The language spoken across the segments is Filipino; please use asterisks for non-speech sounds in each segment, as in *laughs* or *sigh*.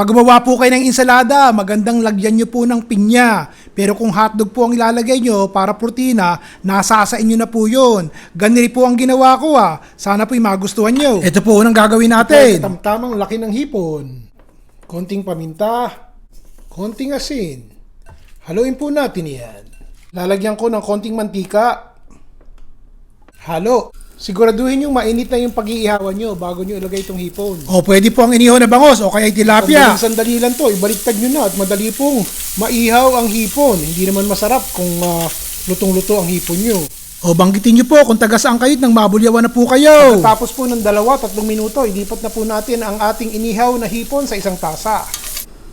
Pag gumawa po kayo ng insalada, magandang lagyan nyo po ng pinya. Pero kung hotdog po ang ilalagay nyo para protina, nasa sa inyo na po yun. Ganun po ang ginawa ko ah. Sana po'y magustuhan nyo. Ito po unang gagawin natin. Tamtamang laki ng hipon. Konting paminta. Konting asin. Haluin po natin yan. Lalagyan ko ng konting mantika. Halo. Siguraduhin yung mainit na yung pag-iihawan nyo bago nyo ilagay itong hipon. O pwede po ang inihaw na bangos o kaya tilapia. Sandali lang to, ibaliktad nyo na at madali pong maihaw ang hipon. Hindi naman masarap kung ah, lutong-luto ang hipon nyo. O banggitin nyo po kung taga saan kayo nang mabulyawan na po kayo. Tapos po ng dalawa, tatlong minuto, ilipat na po natin ang ating inihaw na hipon sa isang tasa.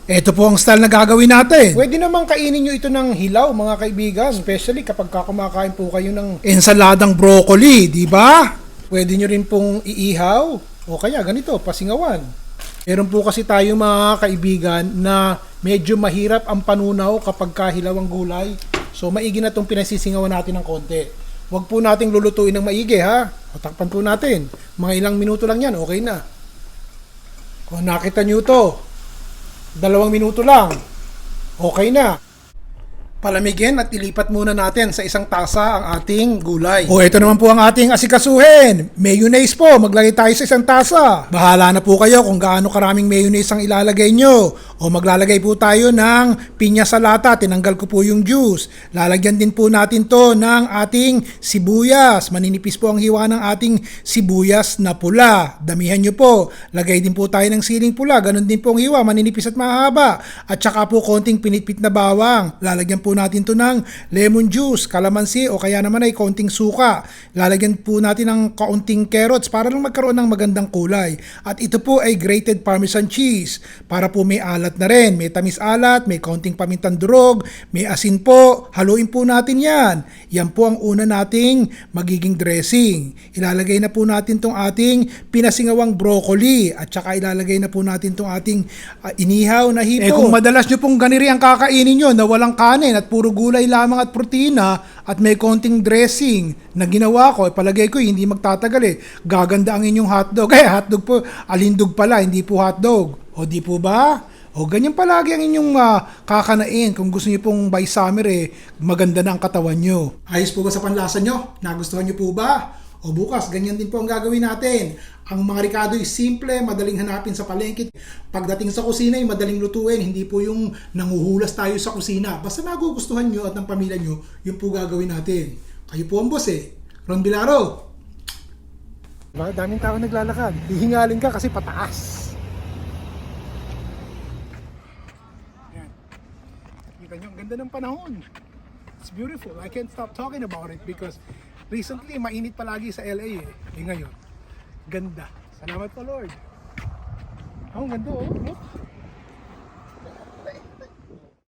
Ito po ang style na gagawin natin. Pwede naman kainin nyo ito ng hilaw, mga kaibigan. Especially kapag kumakain po kayo ng ensaladang broccoli, di ba? Pwede nyo rin pong iihaw. O kaya ganito, pasingawan. Meron po kasi tayo mga kaibigan na medyo mahirap ang panunaw kapag kahilaw ang gulay. So maigi na itong pinasisingawan natin ng konti. Huwag po nating lulutuin ng maigi ha. O takpan po natin. Mga ilang minuto lang yan, okay na. Kung nakita nyo to, dalawang minuto lang. Okay na. Palamigin at ilipat muna natin sa isang tasa ang ating gulay. O ito naman po ang ating asikasuhin. Mayonnaise po, maglagay tayo sa isang tasa. Bahala na po kayo kung gaano karaming mayonnaise ang ilalagay nyo. O maglalagay po tayo ng pinya sa lata, tinanggal ko po yung juice. Lalagyan din po natin to ng ating sibuyas. Maninipis po ang hiwa ng ating sibuyas na pula. Damihan nyo po. Lagay din po tayo ng siling pula. Ganon din po ang hiwa, maninipis at mahaba. At saka po konting pinitpit na bawang. Lalagyan po natin to ng lemon juice, calamansi o kaya naman ay konting suka. Lalagyan po natin ng kaunting carrots para lang magkaroon ng magandang kulay. At ito po ay grated parmesan cheese para po may alat na rin. May tamis alat, may konting pamintang durog, may asin po. Haluin po natin yan. Yan po ang una nating magiging dressing. Ilalagay na po natin tong ating pinasingawang broccoli at saka ilalagay na po natin tong ating ah, inihaw na hipon. Eh kung madalas nyo pong ganiri ang kakainin nyo na walang kanin at puro gulay lamang at protina at may konting dressing na ginawa ko, eh, palagay ko hindi magtatagal eh. Gaganda ang inyong hotdog. *laughs* Eh, hotdog po, alindog pala, hindi po hotdog. O di po ba? O ganyan palagi ang inyong ah, kakanain kung gusto niyo pong by summer eh, maganda na ang katawan nyo. Ayos po ba sa panlasa nyo? Nagustuhan nyo po ba? O bukas, ganyan din po ang gagawin natin. Ang mga ricado ay simple, madaling hanapin sa palengke. Pagdating sa kusina ay madaling lutuin, hindi po yung nanguhulas tayo sa kusina. Basta nagugustuhan nyo at ng pamilya nyo, yun po gagawin natin. Kayo po ang boss eh. Ron Bilaro. Diba? Daming tao naglalakad. Hihingalin ka kasi pataas. Yan. Kita nyo, ang ganda ng panahon. It's beautiful. I can't stop talking about it because recently, mainit palagi sa LA eh. Eh ngayon, ganda. Salamat po Lord. Oh, ang ganda oh. Look.